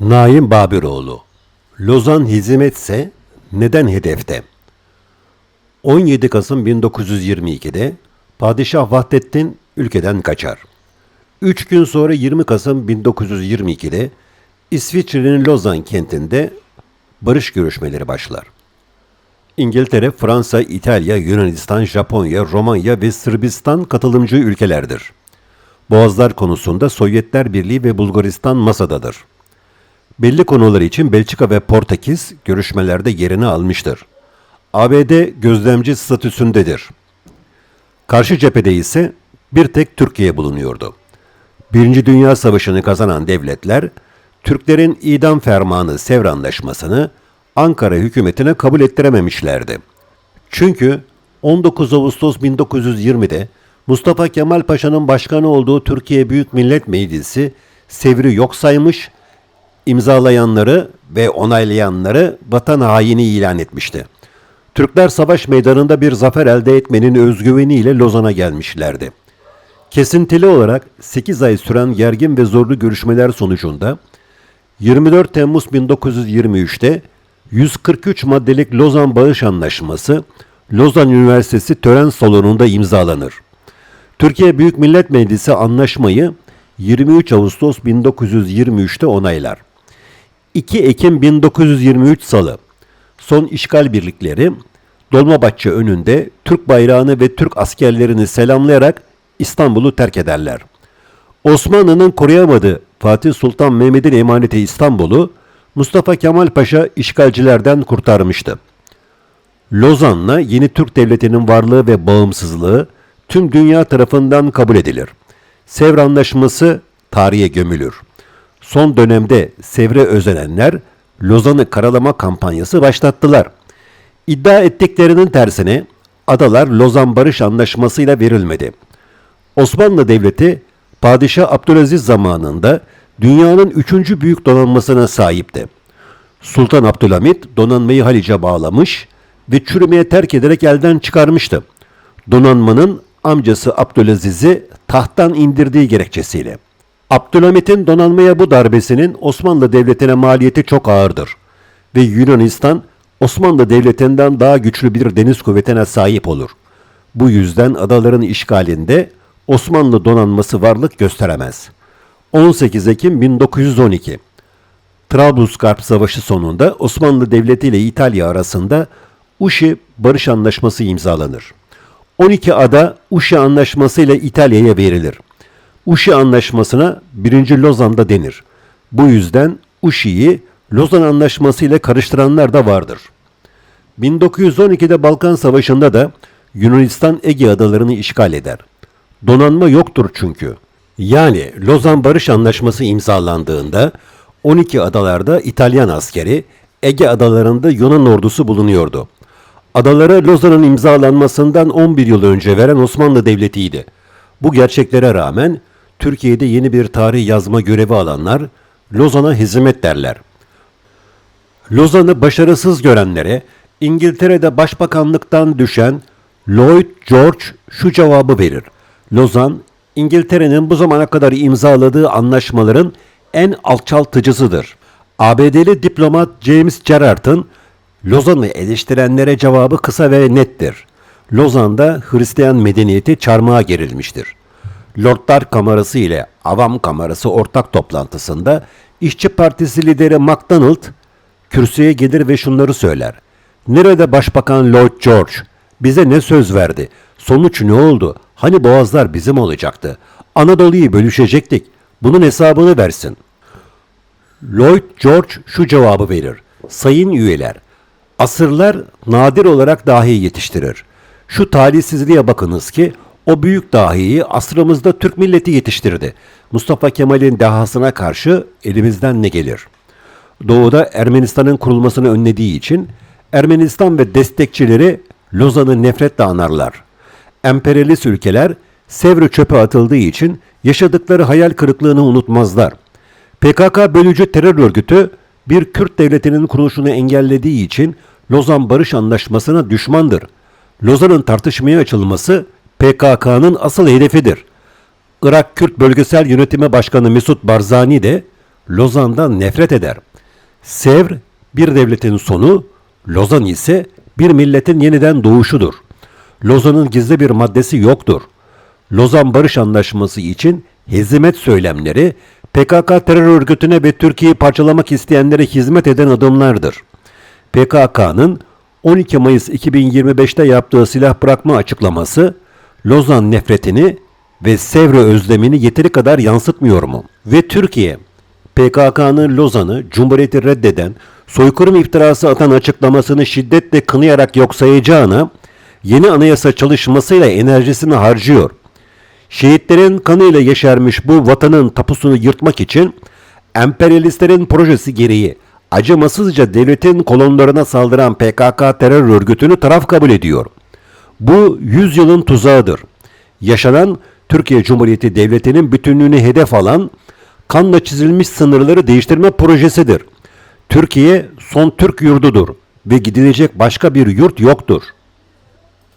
Naim Babiroğlu Lozan hizmetse neden hedefte? 17 Kasım 1922'de Padişah Vahdettin ülkeden kaçar. 3 gün sonra 20 Kasım 1922'de İsviçre'nin Lozan kentinde barış görüşmeleri başlar. İngiltere, Fransa, İtalya, Yunanistan, Japonya, Romanya ve Sırbistan katılımcı ülkelerdir. Boğazlar konusunda Sovyetler Birliği ve Bulgaristan masadadır. Belli konular için Belçika ve Portekiz görüşmelerde yerini almıştır. ABD gözlemci statüsündedir. Karşı cephede ise bir tek Türkiye bulunuyordu. Birinci Dünya Savaşı'nı kazanan devletler, Türklerin idam fermanı Sevr Anlaşması'nı Ankara hükümetine kabul ettirememişlerdi. Çünkü 19 Ağustos 1920'de Mustafa Kemal Paşa'nın başkanı olduğu Türkiye Büyük Millet Meclisi Sevr'i yok saymış, imzalayanları ve onaylayanları vatan haini ilan etmişti. Türkler savaş meydanında bir zafer elde etmenin özgüveniyle Lozan'a gelmişlerdi. Kesintili olarak 8 ay süren gergin ve zorlu görüşmeler sonucunda 24 Temmuz 1923'te 143 maddelik Lozan Bağış Anlaşması Lozan Üniversitesi tören salonunda imzalanır. Türkiye Büyük Millet Meclisi anlaşmayı 23 Ağustos 1923'te onaylar. 2 Ekim 1923 Salı son işgal birlikleri Dolmabahçe önünde Türk bayrağını ve Türk askerlerini selamlayarak İstanbul'u terk ederler. Osmanlı'nın koruyamadığı Fatih Sultan Mehmet'in emaneti İstanbul'u Mustafa Kemal Paşa işgalcilerden kurtarmıştı. Lozan'la yeni Türk Devleti'nin varlığı ve bağımsızlığı tüm dünya tarafından kabul edilir. Sevr Anlaşması tarihe gömülür. Son dönemde Sevr'e özenenler Lozan'ı karalama kampanyası başlattılar. İddia ettiklerinin tersine adalar Lozan Barış Anlaşması ile verilmedi. Osmanlı Devleti Padişah Abdülaziz zamanında dünyanın üçüncü büyük donanmasına sahipti. Sultan Abdülhamit donanmayı Haliç'e bağlamış ve çürümeye terk ederek elden çıkarmıştı. Donanmanın amcası Abdülaziz'i tahttan indirdiği gerekçesiyle. Abdülhamit'in donanmaya bu darbesinin Osmanlı Devleti'ne maliyeti çok ağırdır ve Yunanistan Osmanlı Devleti'nden daha güçlü bir deniz kuvvetine sahip olur. Bu yüzden adaların işgalinde Osmanlı donanması varlık gösteremez. 18 Ekim 1912 Trablusgarp Savaşı sonunda Osmanlı Devleti ile İtalya arasında Uşi Barış Anlaşması imzalanır. 12 ada Uşi Anlaşması ile İtalya'ya verilir. Uşi Anlaşması'na 1. Lozan'da denir. Bu yüzden Uşi'yi Lozan Anlaşması ile karıştıranlar da vardır. 1912'de Balkan Savaşı'nda da Yunanistan Ege adalarını işgal eder. Donanma yoktur çünkü. Yani Lozan Barış Anlaşması imzalandığında 12 adalarda İtalyan askeri, Ege adalarında Yunan ordusu bulunuyordu. Adalara Lozan'ın imzalanmasından 11 yıl önce veren Osmanlı Devleti'ydi. Bu gerçeklere rağmen Türkiye'de yeni bir tarih yazma görevi alanlar Lozan'a hizmet derler. Lozan'ı başarısız görenlere İngiltere'de başbakanlıktan düşen Lloyd George şu cevabı verir. Lozan, İngiltere'nin bu zamana kadar imzaladığı anlaşmaların en alçaltıcısıdır. ABD'li diplomat James Gerard'ın Lozan'ı eleştirenlere cevabı kısa ve nettir. Lozan'da Hristiyan medeniyeti çarmıha gerilmiştir. Lordlar Kamerası ile Avam Kamerası ortak toplantısında İşçi Partisi lideri MacDonald kürsüye gelir ve şunları söyler. Nerede Başbakan Lord George? Bize ne söz verdi? Sonuç ne oldu? Hani boğazlar bizim olacaktı? Anadolu'yu bölüşecektik. Bunun hesabını versin. Lloyd George şu cevabı verir. Sayın üyeler, asırlar nadir olarak dahi yetiştirir. Şu talihsizliğe bakınız ki o büyük dahiyi asrımızda Türk milleti yetiştirdi. Mustafa Kemal'in dehasına karşı elimizden ne gelir? Doğuda Ermenistan'ın kurulmasını önlediği için Ermenistan ve destekçileri Lozan'ı nefretle anarlar. Emperyalist ülkeler Sevr çöpe atıldığı için yaşadıkları hayal kırıklığını unutmazlar. PKK bölücü terör örgütü bir Kürt devletinin kuruluşunu engellediği için Lozan Barış Anlaşması'na düşmandır. Lozan'ın tartışmaya açılması PKK'nın asıl hedefidir. Irak Kürt Bölgesel Yönetimi Başkanı Mesut Barzani de Lozan'dan nefret eder. Sevr bir devletin sonu, Lozan ise bir milletin yeniden doğuşudur. Lozan'ın gizli bir maddesi yoktur. Lozan Barış Anlaşması için hezimet söylemleri PKK terör örgütüne ve Türkiye'yi parçalamak isteyenlere hizmet eden adımlardır. PKK'nın 12 Mayıs 2025'te yaptığı silah bırakma açıklaması Lozan nefretini ve Sevre özlemini yeteri kadar yansıtmıyor mu? Ve Türkiye, PKK'nın Lozan'ı Cumhuriyeti reddeden, soykırım iftirası atan açıklamasını şiddetle kınayarak yok sayacağına, yeni anayasa çalışmasıyla enerjisini harcıyor. Şehitlerin kanıyla yeşermiş bu vatanın tapusunu yırtmak için emperyalistlerin projesi gereği acımasızca devletin kolonlarına saldıran PKK terör örgütünü taraf kabul ediyor. Bu yüzyılın tuzağıdır. Yaşanan Türkiye Cumhuriyeti Devleti'nin bütünlüğünü hedef alan kanla çizilmiş sınırları değiştirme projesidir. Türkiye son Türk yurdudur ve gidilecek başka bir yurt yoktur.